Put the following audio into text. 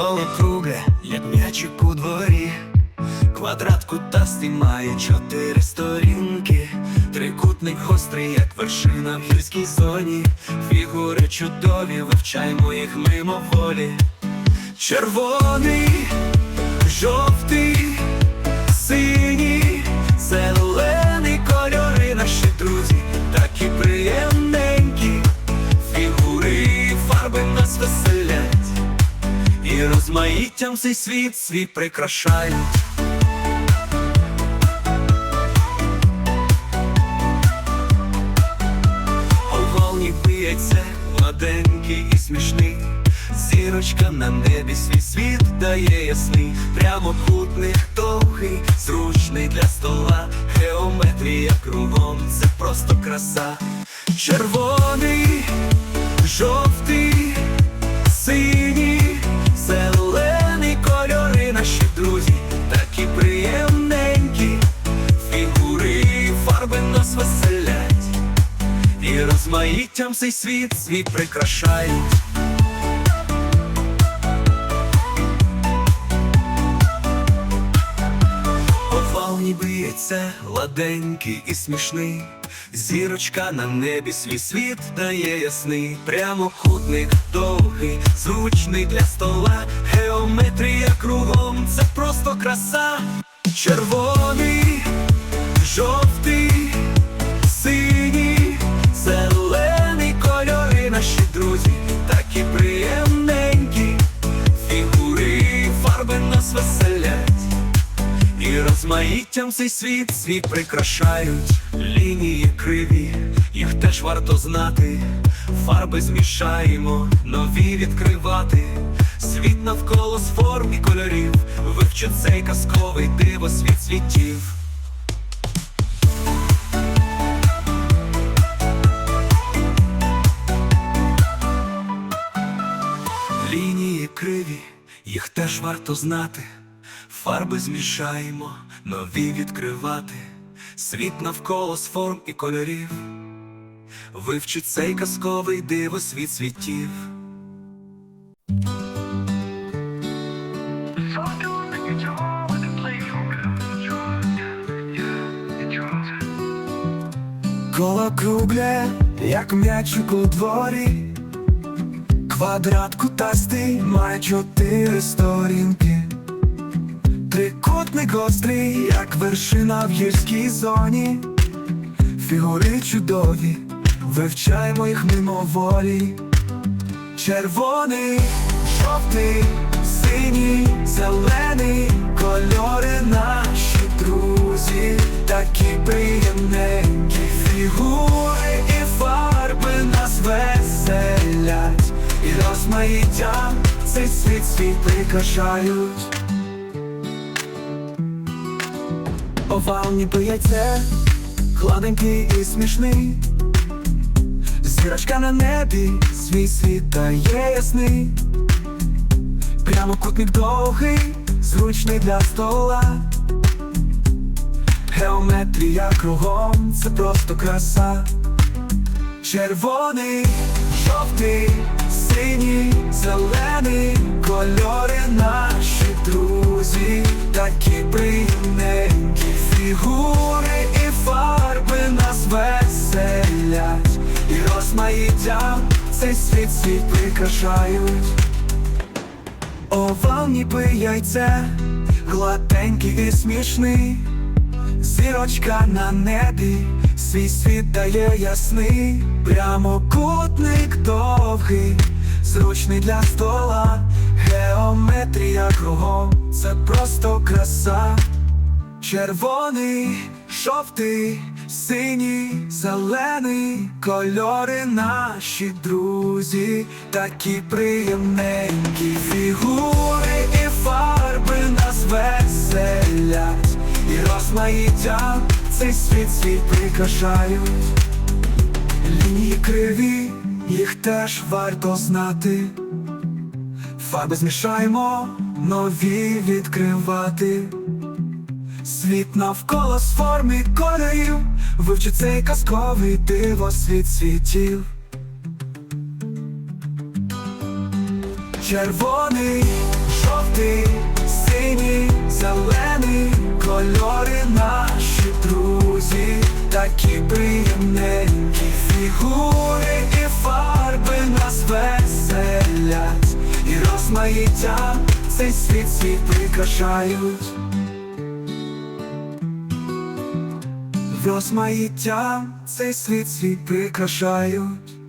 Коло як м'ячик у дворі, квадрат кутастий має чотири сторінки, трикутник гострий, як вершина в гірській зоні, фігури чудові, вивчаймо їх мимоволі. Червоний, жовтий, і розмаїттям цей світ свій прикрашають. Оволні б'ється, младенький і смішний. Зірочка на небі свій світ дає ясний, прямокутник довгий, зручний для стола, геометрія кругом, це просто краса. Червоний, нас веселять, і розмаїттям цей світ свій прикрашають. Овал ніби ладенький і смішний. Зірочка на небі свій світ дає ясний, прямокутник довгий, зручний для стола, геометрія кругом, це просто краса. Червоний, жовтий, розмаїттям цей світ свій прикрашають лінії криві, їх теж варто знати. Фарби змішаємо, нові відкривати. Світ навколо з форм і кольорів, вивчу цей казковий диво світ світів. Лінії криві, їх теж варто знати. Фарби змішаємо, нові відкривати. Світ навколо з форм і кольорів. Вивчи цей казковий диво світ світів. Коло кругле, як м'ячик у дворі. Квадрат кутастий має чотири сторінки. Трикутник гострий, як вершина в гірській зоні. Фігури чудові, вивчаємо їх мимоволі. Червоний, жовтий, синій, зелений, кольори наші друзі, такі приємненькі фігури і фарби нас веселять, і розмаїттям цей світ свій прикрашають. Овал ніби яйце, гладенький і смішний. Зірочка на небі, свій світ дає ясний. Прямокутник довгий, зручний для стола. Геометрія кругом, це просто краса. Червоний, жовтий, синій, зелений, кольори наші друзі, такі приємненькі фігури і фарби нас веселять, і розмаїттям цей світ світ прикрашають. Овал ніби яйце, гладенький і смішний. Зірочка на небі, свій світ дає ясний, прямокутник довгий, зручний для стола, геометрія кругом, це просто краса. Червоний, жовтий, синій, зелений, кольори наші друзі, такі приємненькі фігури і фарби нас веселять, і розмаїттям цей світ світ прикрашають. Лінії криві, їх теж варто знати. Фарби змішаємо, нові відкривати. Світ навколо з форми кольорів, вивчи цей казковий диво світ світів. Червоний, жовтий, синій, зелений, кольори наші друзі, такі приємненькі фігури і фарби нас веселять, і розмаїття цей світ світ прикрашають. Розмаїття цей світ свій прикрашають.